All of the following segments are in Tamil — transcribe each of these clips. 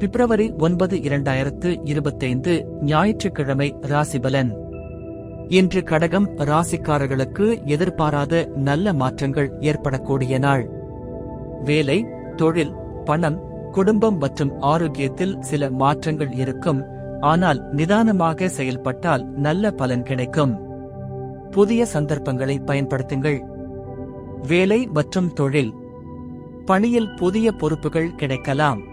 பிப்ரவரி ஒன்பது இரண்டாயிரத்து இருபத்தைந்து ஞாயிற்றுக்கிழமை ராசிபலன். இன்று கடகம் ராசிக்காரர்களுக்கு எதிர்பாராத நல்ல மாற்றங்கள் ஏற்படக்கூடிய நாள். வேலை தொழில் பணம் குடும்பம் மற்றும் ஆரோக்கியத்தில் சில மாற்றங்கள் இருக்கும். ஆனால் நிதானமாக செயல்பட்டால் நல்ல பலன் கிடைக்கும். புதிய சந்தர்ப்பங்களை பயன்படுத்துங்கள். வேலை மற்றும் தொழில். பணியில் புதிய பொறுப்புகள் கிடைக்கலாம்.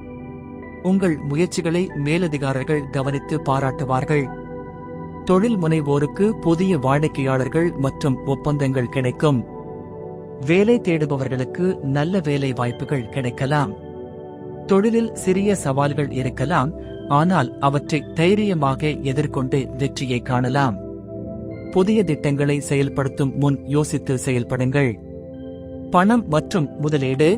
உங்கள் முயற்சிகளை மேலதிகாரர்கள் கவனித்து பாராட்டுவார்கள். தொழில் முனைவோருக்கு புதிய வாடிக்கையாளர்கள் மற்றும் ஒப்பந்தங்கள் கிடைக்கும். வேலை தேடுபவர்களுக்கு நல்ல வேலை வாய்ப்புகள் கிடைக்கலாம். தொழிலில் சிறிய சவால்கள் இருக்கலாம் ஆனால் அவற்றை தைரியமாக எதிர்கொண்டு வெற்றியை காணலாம். புதிய திட்டங்களை செயல்படுத்தும் முன் யோசித்து செயல்படுங்கள். பணம் மற்றும் முதலீடு.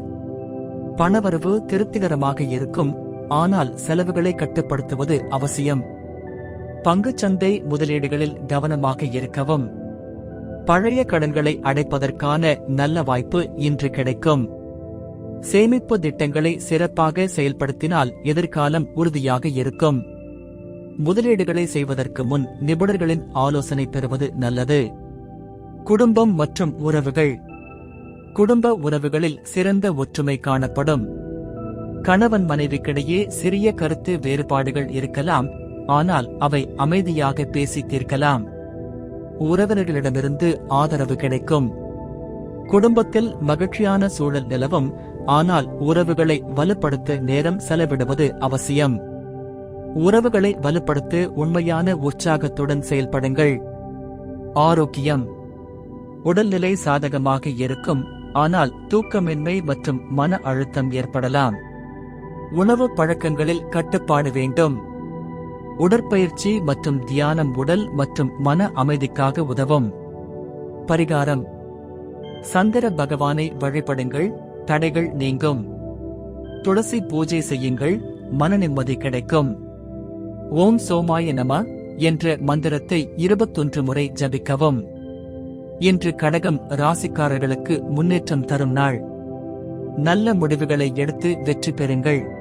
பணவரவு திருப்திகரமாக இருக்கும் ஆனால் செலவுகளை கட்டுப்படுத்துவது அவசியம். பங்குச்சந்தை முதலீடுகளில் கவனமாக இருக்கவும். பழைய கடன்களை அடைப்பதற்கான நல்ல வாய்ப்பு இன்று கிடைக்கும். சேமிப்பு திட்டங்களை சிறப்பாக செயல்படுத்தினால் எதிர்காலம் உறுதியாக இருக்கும். முதலீடுகளை செய்வதற்கு முன் நிபுணர்களின் ஆலோசனை பெறுவது நல்லது. குடும்பம் மற்றும் உறவுகள். குடும்ப உறவுகளில் சிறந்த ஒற்றுமை காணப்படும். கணவன் மனைவிக்கிடையே சிறிய கருத்து வேறுபாடுகள் இருக்கலாம் ஆனால் அவை அமைதியாக பேசி தீர்க்கலாம். உறவினர்களிடமிருந்து ஆதரவு கிடைக்கும். குடும்பத்தில் மகிழ்ச்சியான சூழல் நிலவும் ஆனால் உறவுகளை வலுப்படுத்த நேரம் செலவிடுவது அவசியம். உறவுகளை வலுப்படுத்த உண்மையான உற்சாகத்துடன் செயல்படுங்கள். ஆரோக்கியம். உடல்நிலை சாதகமாக இருக்கும் ஆனால் தூக்கமின்மை மற்றும் மன அழுத்தம் ஏற்படலாம். உணவு பழக்கங்களில் கட்டுப்பாடு வேண்டும். உடற்பயிற்சி மற்றும் தியானம் உடல் மற்றும் மன அமைதிக்காக உதவும். பரிகாரம். சந்திர பகவானை வழிபடுங்கள் தடைகள் நீங்கும். துளசி பூஜை செய்யுங்கள் மன நிம்மதி கிடைக்கும். ஓம் சோமாய நம என்ற மந்திரத்தை இருபத்தொன்று முறை ஜபிக்கவும். இன்று கடகம் ராசிக்காரர்களுக்கு முன்னேற்றம் தரும் நாள். நல்ல முடிவுகளை எடுத்து வெற்றி பெறுங்கள்.